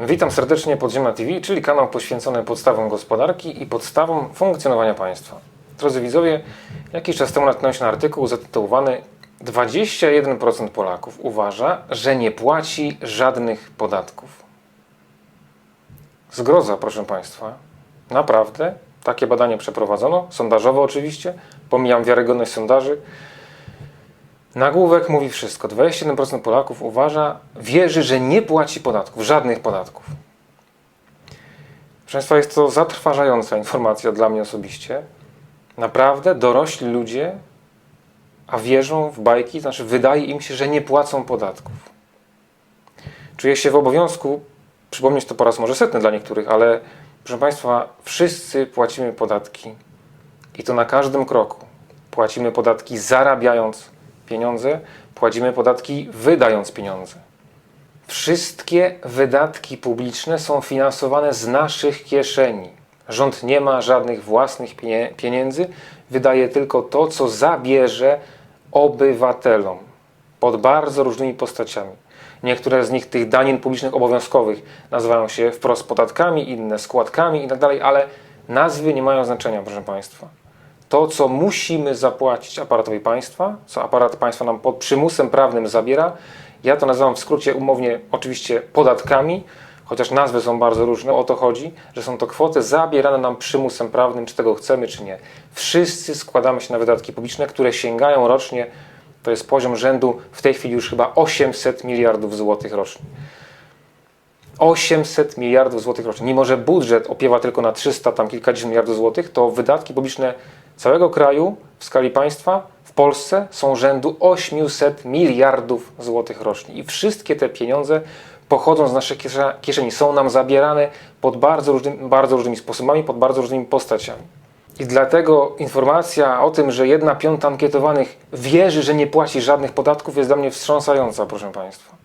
Witam serdecznie Podziemna TV, czyli kanał poświęcony podstawom gospodarki i podstawom funkcjonowania państwa. Drodzy widzowie, jakiś czas temu natknąłem na artykuł zatytułowany 21% Polaków uważa, że nie płaci żadnych podatków. Zgroza, proszę Państwa. Naprawdę, takie badanie przeprowadzono, sondażowo oczywiście, pomijam wiarygodność sondaży. Nagłówek mówi wszystko. 21% Polaków uważa, wierzy, że nie płaci podatków, żadnych podatków. Proszę Państwa, jest to zatrważająca informacja dla mnie osobiście. Naprawdę dorośli ludzie, a wierzą w bajki, znaczy wydaje im się, że nie płacą podatków. Czuję się w obowiązku przypomnieć to po raz może setny dla niektórych, ale proszę Państwa, wszyscy płacimy podatki i to na każdym kroku. Płacimy podatki zarabiając pieniądze, płacimy podatki wydając pieniądze. Wszystkie wydatki publiczne są finansowane z naszych kieszeni. Rząd nie ma żadnych własnych pieniędzy, wydaje tylko to, co zabierze obywatelom pod bardzo różnymi postaciami. Niektóre z nich tych danin publicznych obowiązkowych nazywają się wprost podatkami, inne składkami itd., ale nazwy nie mają znaczenia, proszę Państwa. To, co musimy zapłacić aparatowi państwa, co aparat państwa nam pod przymusem prawnym zabiera, ja to nazywam w skrócie umownie oczywiście podatkami, chociaż nazwy są bardzo różne. O to chodzi, że są to kwoty zabierane nam przymusem prawnym, czy tego chcemy, czy nie. Wszyscy składamy się na wydatki publiczne, które sięgają rocznie, to jest poziom rzędu w tej chwili już chyba 800 miliardów złotych rocznie. 800 miliardów złotych rocznie. Mimo, że budżet opiewa tylko na 300, tam kilkadziesiąt miliardów złotych, to wydatki publiczne całego kraju w skali państwa w Polsce są rzędu 800 miliardów złotych rocznie. I wszystkie te pieniądze pochodzą z naszych kieszeni, są nam zabierane pod bardzo, różnymi, bardzo różnymi sposobami, pod bardzo różnymi postaciami. I dlatego informacja o tym, że jedna piąta ankietowanych wierzy, że nie płaci żadnych podatków, jest dla mnie wstrząsająca, proszę Państwa.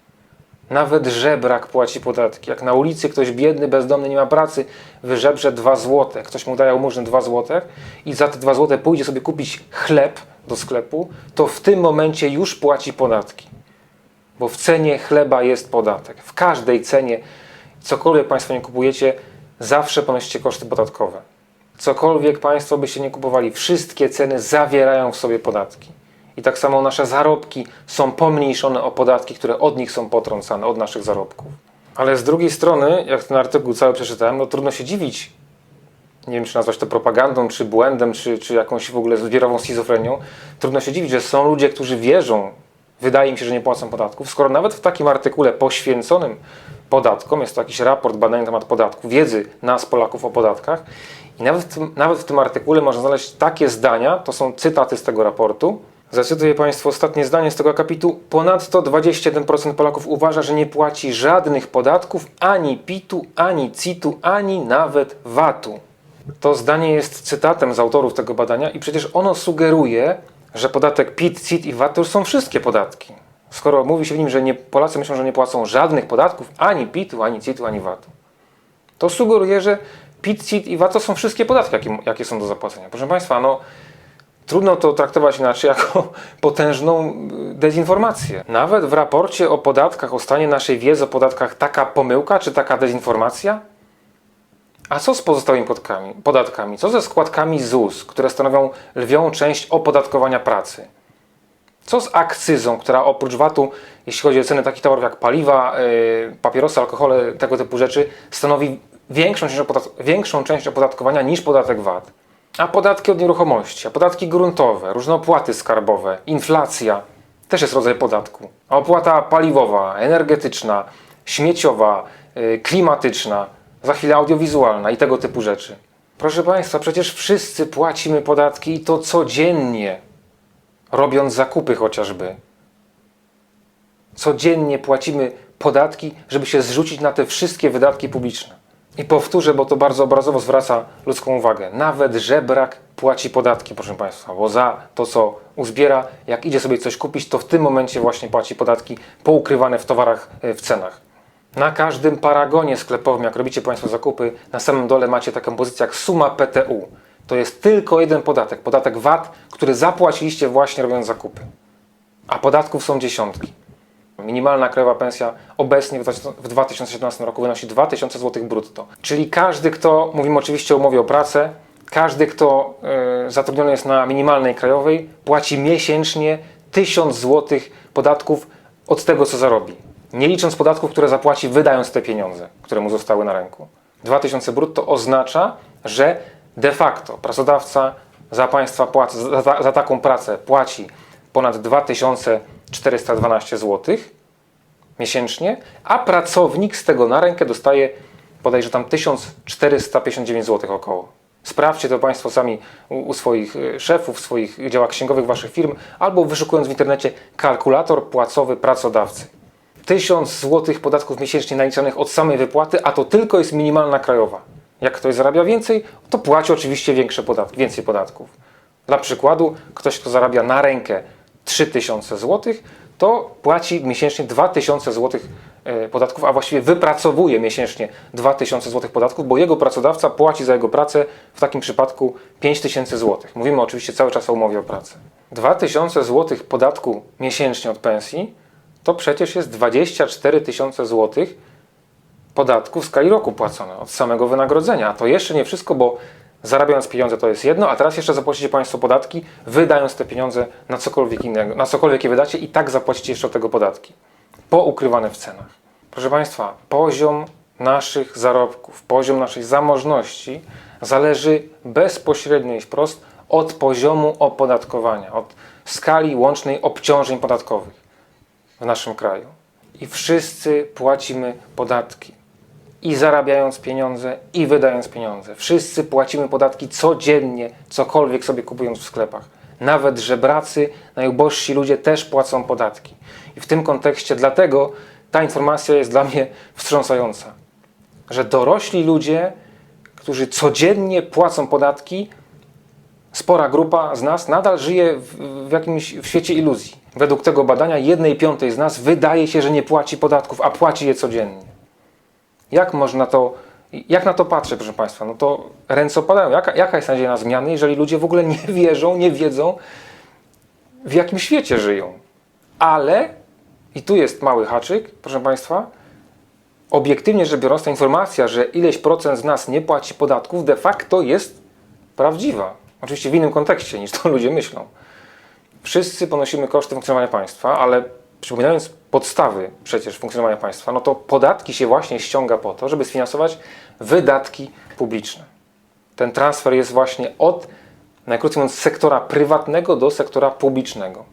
Nawet żebrak płaci podatki. Jak na ulicy ktoś biedny, bezdomny, nie ma pracy, wyżebrze 2 złote. Ktoś mu daje jałmużnę 2 złote i za te 2 złote pójdzie sobie kupić chleb do sklepu, to w tym momencie już płaci podatki. Bo w cenie chleba jest podatek. W każdej cenie, cokolwiek Państwo nie kupujecie, zawsze ponosicie koszty podatkowe. Cokolwiek Państwo byście nie kupowali, wszystkie ceny zawierają w sobie podatki. I tak samo nasze zarobki są pomniejszone o podatki, które od nich są potrącane, od naszych zarobków. Ale z drugiej strony, jak ten artykuł cały przeczytałem, no trudno się dziwić. Nie wiem, czy nazwać to propagandą, czy błędem, czy, czy jakąś w ogóle zbiorową schizofrenią. Trudno się dziwić, że są ludzie, którzy wierzą, wydaje mi się, że nie płacą podatków, skoro nawet w takim artykule poświęconym podatkom, jest to jakiś raport, badanie na temat podatków, wiedzy nas, Polaków o podatkach, i nawet w, tym, nawet w tym artykule można znaleźć takie zdania, to są cytaty z tego raportu. Zacytuję Państwu ostatnie zdanie z tego akapitu. Ponadto 21% Polaków uważa, że nie płaci żadnych podatków, ani PIT-u, ani CIT-u, ani nawet VAT-u. To zdanie jest cytatem z autorów tego badania i przecież ono sugeruje, że podatek PIT, CIT i VAT to już są wszystkie podatki. Skoro mówi się w nim, że nie, Polacy myślą, że nie płacą żadnych podatków, ani PIT-u, ani CIT-u, ani VAT-u, to sugeruje, że PIT, CIT i VAT to są wszystkie podatki, jakie, jakie są do zapłacenia. Proszę Państwa, no trudno to traktować inaczej jako potężną y, dezinformację. Nawet w raporcie o podatkach, o stanie naszej wiedzy o podatkach, taka pomyłka czy taka dezinformacja? A co z pozostałymi podatkami? podatkami? Co ze składkami ZUS, które stanowią lwią część opodatkowania pracy? Co z akcyzą, która oprócz VAT-u, jeśli chodzi o ceny takich towarów jak paliwa, yy, papierosy, alkohole, tego typu rzeczy, stanowi większą część, większą część opodatkowania niż podatek VAT? A podatki od nieruchomości, a podatki gruntowe, różne opłaty skarbowe, inflacja też jest rodzaj podatku. A opłata paliwowa, energetyczna, śmieciowa, yy, klimatyczna, za chwilę audiowizualna i tego typu rzeczy. Proszę Państwa, przecież wszyscy płacimy podatki i to codziennie robiąc zakupy chociażby. Codziennie płacimy podatki, żeby się zrzucić na te wszystkie wydatki publiczne. I powtórzę, bo to bardzo obrazowo zwraca ludzką uwagę. Nawet żebrak płaci podatki, proszę Państwa, bo za to, co uzbiera, jak idzie sobie coś kupić, to w tym momencie właśnie płaci podatki poukrywane w towarach, e, w cenach. Na każdym paragonie sklepowym, jak robicie Państwo zakupy, na samym dole macie taką pozycję jak suma PTU. To jest tylko jeden podatek, podatek VAT, który zapłaciliście właśnie robiąc zakupy. A podatków są dziesiątki. Minimalna krajowa pensja obecnie w 2000 w 2017 roku wynosi 2000 zł brutto. Czyli każdy, kto, mówimy oczywiście o umowie o pracę, każdy, kto e, zatrudniony jest na minimalnej krajowej, płaci miesięcznie 1000 zł podatków od tego, co zarobi. Nie licząc podatków, które zapłaci wydając te pieniądze, które mu zostały na ręku. 2000 brutto oznacza, że de facto pracodawca za państwa płacę, za, za, taką pracę płaci ponad 2412 zł miesięcznie, a pracownik z tego na rękę dostaje bodajże tam 1459 zł około. Sprawdźcie to Państwo sami u, u swoich y, szefów, w swoich działach księgowych Waszych firm, albo wyszukując w internecie kalkulator płacowy pracodawcy. 1000 zł podatków miesięcznie naliczanych od samej wypłaty, a to tylko jest minimalna krajowa. Jak ktoś zarabia więcej, to płaci oczywiście większe podatki, więcej podatków. Dla przykładu, ktoś, kto zarabia na rękę 3000 zł, to płaci miesięcznie 2000 zł e, podatków, a właściwie wypracowuje miesięcznie 2000 zł podatków, bo jego pracodawca płaci za jego pracę w takim przypadku 5000 zł. Mówimy oczywiście cały czas o umowie o pracę. 2000 zł podatku miesięcznie od pensji to przecież jest 24 tysiące złotych podatku w skali roku płacone od samego wynagrodzenia. A to jeszcze nie wszystko, bo zarabiając pieniądze to jest jedno, a teraz jeszcze zapłacicie Państwo podatki, wydając te pieniądze na cokolwiek innego, na cokolwiek je wydacie i tak zapłacicie jeszcze od tego podatki. Poukrywane w cenach. Proszę Państwa, poziom naszych zarobków, poziom naszej zamożności zależy bezpośrednio i wprost od poziomu opodatkowania, od skali łącznej obciążeń podatkowych w naszym kraju. I wszyscy płacimy podatki. I zarabiając pieniądze, i wydając pieniądze. Wszyscy płacimy podatki codziennie, cokolwiek sobie kupując w sklepach. Nawet żebracy, najubożsi ludzie też płacą podatki. I w tym kontekście dlatego ta informacja jest dla mnie wstrząsająca. Że dorośli ludzie, którzy codziennie płacą podatki, spora grupa z nas nadal żyje w, w jakimś w świecie iluzji. Według tego badania jednej piątej z nas wydaje się, że nie płaci podatków, a płaci je codziennie. Jak można to, jak na to patrzę, proszę Państwa? No to ręce opadają. Jaka, jaka jest nadzieja na zmiany, jeżeli ludzie w ogóle nie wierzą, nie wiedzą, w jakim świecie żyją? Ale, i tu jest mały haczyk, proszę Państwa, obiektywnie rzecz biorąc, ta informacja, że ileś procent z nas nie płaci podatków, de facto jest prawdziwa. Oczywiście w innym kontekście niż to ludzie myślą. Wszyscy ponosimy koszty funkcjonowania państwa, ale przypominając podstawy przecież funkcjonowania państwa, no to podatki się właśnie ściąga po to, żeby sfinansować wydatki publiczne. Ten transfer jest właśnie od, najkrócej mówiąc, sektora prywatnego do sektora publicznego.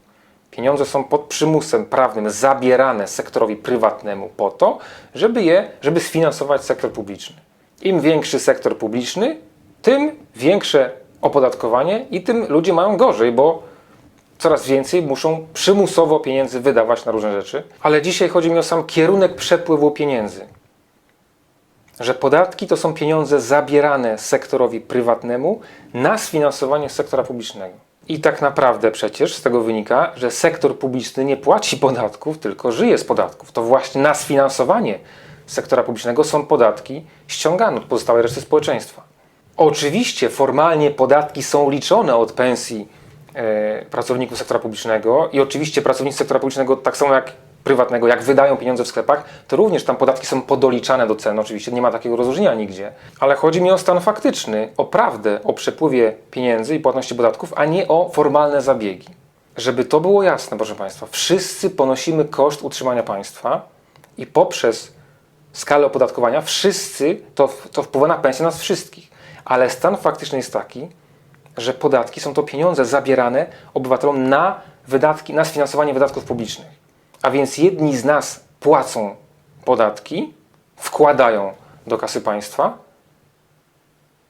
Pieniądze są pod przymusem prawnym zabierane sektorowi prywatnemu po to, żeby je, żeby sfinansować sektor publiczny. Im większy sektor publiczny, tym większe opodatkowanie i tym ludzie mają gorzej, bo coraz więcej muszą przymusowo pieniędzy wydawać na różne rzeczy. Ale dzisiaj chodzi mi o sam kierunek przepływu pieniędzy. Że podatki to są pieniądze zabierane sektorowi prywatnemu na sfinansowanie sektora publicznego. I tak naprawdę przecież z tego wynika, że sektor publiczny nie płaci podatków, tylko żyje z podatków. To właśnie na sfinansowanie sektora publicznego są podatki ściągane od pozostałej reszty społeczeństwa. Oczywiście formalnie podatki są liczone od pensji pracowników sektora publicznego i oczywiście pracownicy sektora publicznego, tak samo jak prywatnego, jak wydają pieniądze w sklepach, to również tam podatki są podoliczane do cen. Oczywiście nie ma takiego rozróżnienia nigdzie. Ale chodzi mi o stan faktyczny, o prawdę, o przepływie pieniędzy i płatności podatków, a nie o formalne zabiegi. Żeby to było jasne, proszę Państwa, wszyscy ponosimy koszt utrzymania państwa i poprzez skalę opodatkowania wszyscy, to, to wpływa na pensję nas wszystkich. Ale stan faktyczny jest taki, że podatki są to pieniądze zabierane obywatelom na wydatki, na sfinansowanie wydatków publicznych. A więc jedni z nas płacą podatki, wkładają do kasy państwa,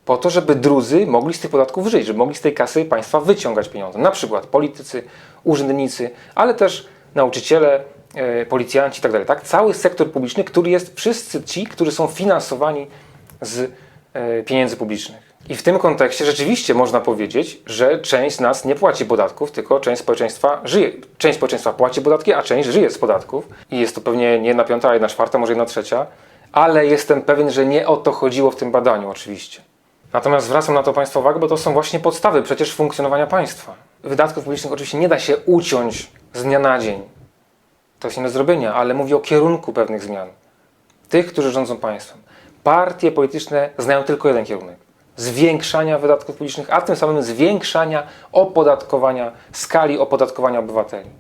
po to, żeby drudzy mogli z tych podatków żyć, żeby mogli z tej kasy państwa wyciągać pieniądze. Na przykład politycy, urzędnicy, ale też nauczyciele, e, policjanci itd. Tak? Cały sektor publiczny, który jest wszyscy ci, którzy są finansowani z e, pieniędzy publicznych. I w tym kontekście rzeczywiście można powiedzieć, że część z nas nie płaci podatków, tylko część społeczeństwa żyje. Część społeczeństwa płaci podatki, a część żyje z podatków. I jest to pewnie nie jedna piąta, a jedna czwarta, może jedna trzecia. Ale jestem pewien, że nie o to chodziło w tym badaniu, oczywiście. Natomiast zwracam na to Państwa uwagę, bo to są właśnie podstawy przecież funkcjonowania państwa. Wydatków publicznych oczywiście nie da się uciąć z dnia na dzień. To jest nie do zrobienia, ale mówię o kierunku pewnych zmian. Tych, którzy rządzą państwem. Partie polityczne znają tylko jeden kierunek. Zwiększania wydatków publicznych, a tym samym zwiększania opodatkowania, skali opodatkowania obywateli.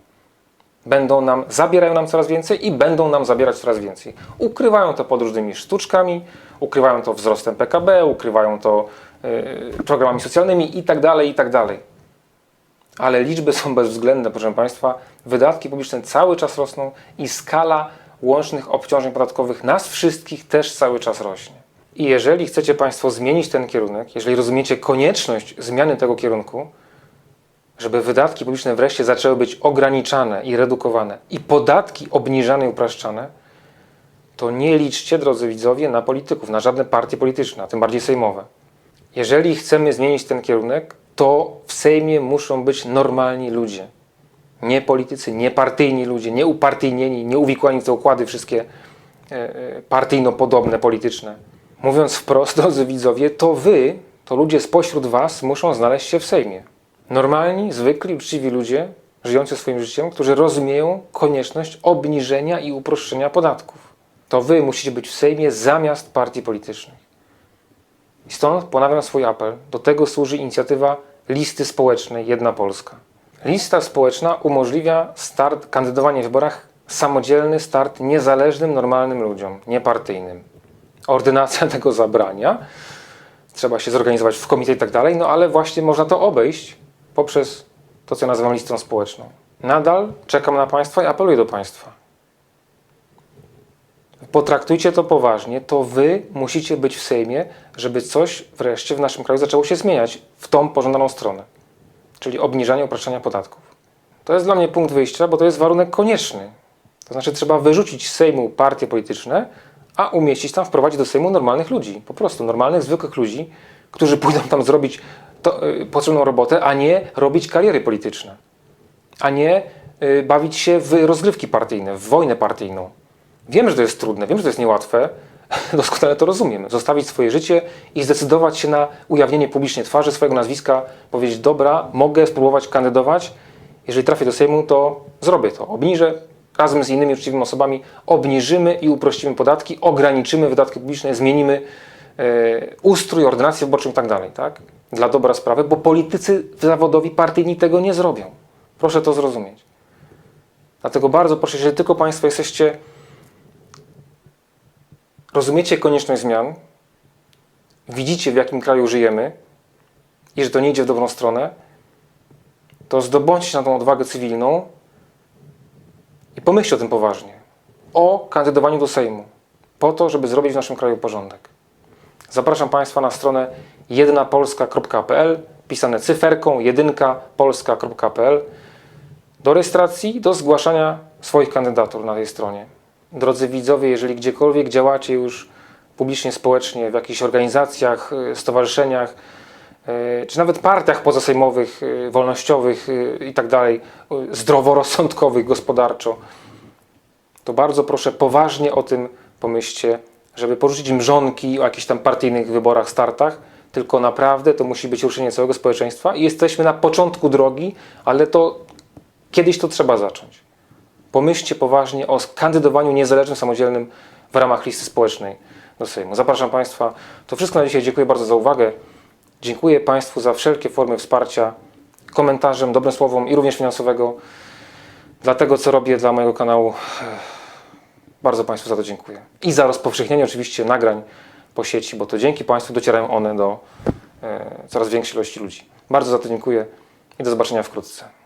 Będą nam, zabierają nam coraz więcej i będą nam zabierać coraz więcej. Ukrywają to pod różnymi sztuczkami, ukrywają to wzrostem PKB, ukrywają to yy, programami socjalnymi i tak dalej, i tak. Ale liczby są bezwzględne, proszę Państwa. Wydatki publiczne cały czas rosną i skala łącznych obciążeń podatkowych nas wszystkich też cały czas rośnie. I jeżeli chcecie Państwo zmienić ten kierunek, jeżeli rozumiecie konieczność zmiany tego kierunku, żeby wydatki publiczne wreszcie zaczęły być ograniczane i redukowane i podatki obniżane i upraszczane, to nie liczcie, drodzy widzowie, na polityków, na żadne partie polityczne, a tym bardziej sejmowe. Jeżeli chcemy zmienić ten kierunek, to w Sejmie muszą być normalni ludzie. Nie politycy, nie partyjni ludzie, nie upartyjnieni, nie uwikłani w te układy wszystkie e, e, partyjno-podobne, polityczne. Mówiąc wprost, drodzy widzowie, to wy, to ludzie spośród was muszą znaleźć się w Sejmie. Normalni, zwykli, uczciwi ludzie, żyjący swoim życiem, którzy rozumieją konieczność obniżenia i uproszczenia podatków. To wy musicie być w Sejmie zamiast partii politycznych. I stąd ponawiam swój apel. Do tego służy inicjatywa listy społecznej Jedna Polska. Lista społeczna umożliwia start, kandydowanie w wyborach, samodzielny start niezależnym, normalnym ludziom, niepartyjnym. Ordynacja tego zabrania. Trzeba się zorganizować w komitet i tak dalej, no ale właśnie można to obejść poprzez to, co nazywam listą społeczną. Nadal czekam na Państwa i apeluję do Państwa. Potraktujcie to poważnie, to Wy musicie być w Sejmie, żeby coś wreszcie w naszym kraju zaczęło się zmieniać w tą pożądaną stronę, czyli obniżanie, upraszczania podatków. To jest dla mnie punkt wyjścia, bo to jest warunek konieczny. To znaczy trzeba wyrzucić z Sejmu partie polityczne, a umieścić tam, wprowadzić do Sejmu normalnych ludzi. Po prostu normalnych, zwykłych ludzi, którzy pójdą tam zrobić to, y, potrzebną robotę, a nie robić kariery polityczne. A nie y, bawić się w rozgrywki partyjne, w wojnę partyjną. Wiem, że to jest trudne, wiem, że to jest niełatwe, doskonale to rozumiem. Zostawić swoje życie i zdecydować się na ujawnienie publicznie twarzy swojego nazwiska, powiedzieć, dobra, mogę spróbować kandydować, jeżeli trafię do Sejmu, to zrobię to. Obniżę razem z innymi uczciwymi osobami, obniżymy i uprościmy podatki, ograniczymy wydatki publiczne, zmienimy e, ustrój, ordynację wyborczą i tak dalej, tak? Dla dobra sprawy, bo politycy zawodowi, partyjni tego nie zrobią. Proszę to zrozumieć. Dlatego bardzo proszę, jeżeli tylko Państwo jesteście rozumiecie konieczność zmian, widzicie w jakim kraju żyjemy i że to nie idzie w dobrą stronę, to zdobądźcie na tą odwagę cywilną i pomyślcie o tym poważnie. O kandydowaniu do Sejmu. Po to, żeby zrobić w naszym kraju porządek. Zapraszam Państwa na stronę jedynapolska.pl pisane cyferką jedynkapolska.pl do rejestracji, do zgłaszania swoich kandydatur na tej stronie. Drodzy widzowie, jeżeli gdziekolwiek działacie już publicznie, społecznie, w jakichś organizacjach, y, stowarzyszeniach, czy nawet partiach pozasejmowych, y, wolnościowych i tak dalej, zdroworozsądkowych, gospodarczo, to bardzo proszę poważnie o tym pomyślcie, żeby porzucić mrzonki o jakichś tam partyjnych wyborach, startach, tylko naprawdę to musi być ruszenie całego społeczeństwa i jesteśmy na początku drogi, ale to kiedyś to trzeba zacząć pomyślcie poważnie o kandydowaniu niezależnym, samodzielnym w ramach listy społecznej do Sejmu. Zapraszam Państwa. To wszystko na dzisiaj. Dziękuję bardzo za uwagę. Dziękuję Państwu za wszelkie formy wsparcia, komentarzem, dobrym słowom i również finansowego dla tego, co robię dla mojego kanału. Bardzo Państwu za to dziękuję. I za rozpowszechnienie oczywiście nagrań po sieci, bo to dzięki Państwu docierają one do e, coraz większej ilości ludzi. Bardzo za to dziękuję i do zobaczenia wkrótce.